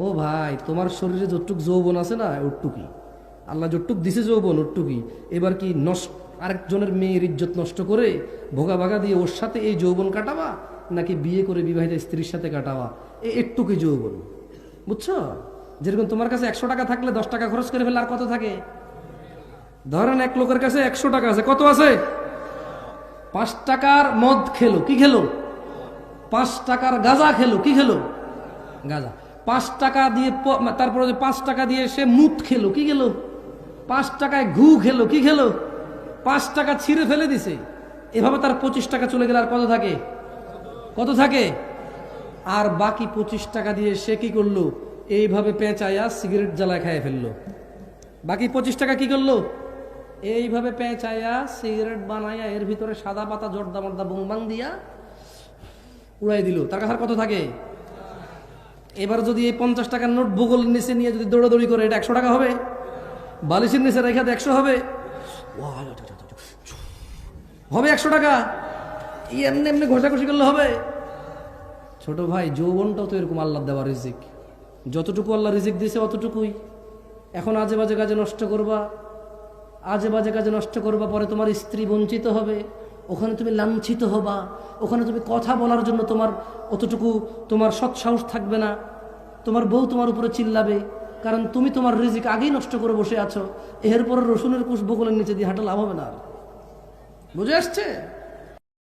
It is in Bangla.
ও ভাই, তোমার শরীরে যতটুক যৌবন আছে না ওটুকি আল্লাহ যতটুক দিছে যৌবন ওটুকি এবার কি নষ্ট, আরেকজনের মেয়ের ইজ্জত নষ্ট করে ভোগা ভাগা দিয়ে ওর সাথে এই যৌবন কাটাবা, নাকি বিয়ে করে বিবাহিত স্ত্রীর সাথে কাটাবা? এ একটুকুই যৌবন। বুঝছ? যেরকম তোমার কাছে একশো টাকা থাকলে দশ টাকা খরচ করে ফেলে আর কত থাকে? ধরেন এক লোকের কাছে একশো টাকা আছে, কত আছে? পাঁচ টাকার মদ খেলো, কি খেলো? পাঁচ টাকার গাঁজা খেলো, কি খেলো? গাঁজা। পাঁচ টাকা দিয়ে তারপরে যে পাঁচ টাকা দিয়ে সে মুত খেলো, কি খেলো? পাঁচ টাকায় ঘু খেলো, কি খেলো? পাঁচ টাকা ছিঁড়ে ফেলে দিছে। এভাবে তার পঁচিশ টাকা চলে গেলে আর কত থাকে? কত থাকে? আর বাকি পঁচিশ টাকা দিয়ে সে কি করল? এইভাবে পেঁচায়া সিগারেট জ্বালায় খাইয়ে ফেলল। বাকি পঁচিশ টাকা কি করল? এইভাবে পেঁচায়া সিগারেট বানাইয়া এর ভিতরে সাদা পাতা জর্দা মর্দা বুংবাং দিয়া উড়াই দিল। তার কাছে কত থাকে? এবার যদি এই পঞ্চাশ টাকার নোট ভূগোল নিচে নিয়ে যদি দৌড়াদৌড়ি করে, এটা একশো টাকা হবে। বালিশের নিচে রেখা একশো হবে। হবে একশো টাকা। এমনি এমনি ঘষাঘষি করলে হবে। ছোট ভাই, যৌবনটাও তো এরকম আল্লাহ দেওয়া রিজিক। যতটুকু আল্লাহ রিজিক দিয়েছে অতটুকুই। এখন আজে বাজে কাজে নষ্ট করবা। আজে বাজে কাজে নষ্ট করবা, পরে তোমার স্ত্রী বঞ্চিত হবে। ওখানে তুমি লাঞ্ছিত হবা, ওখানে তুমি কথা বলার জন্য তোমার অতটুকু তোমার সৎসাহস থাকবে না, তোমার বউ তোমার উপরে চিল্লাবে, কারণ তুমি তোমার রিজিক আগেই নষ্ট করে বসে আছো, এরপরে রসুনের কুশ বকুলের নিচে দিয়ে হাঁটা লাভ হবে না। বুঝে আসছে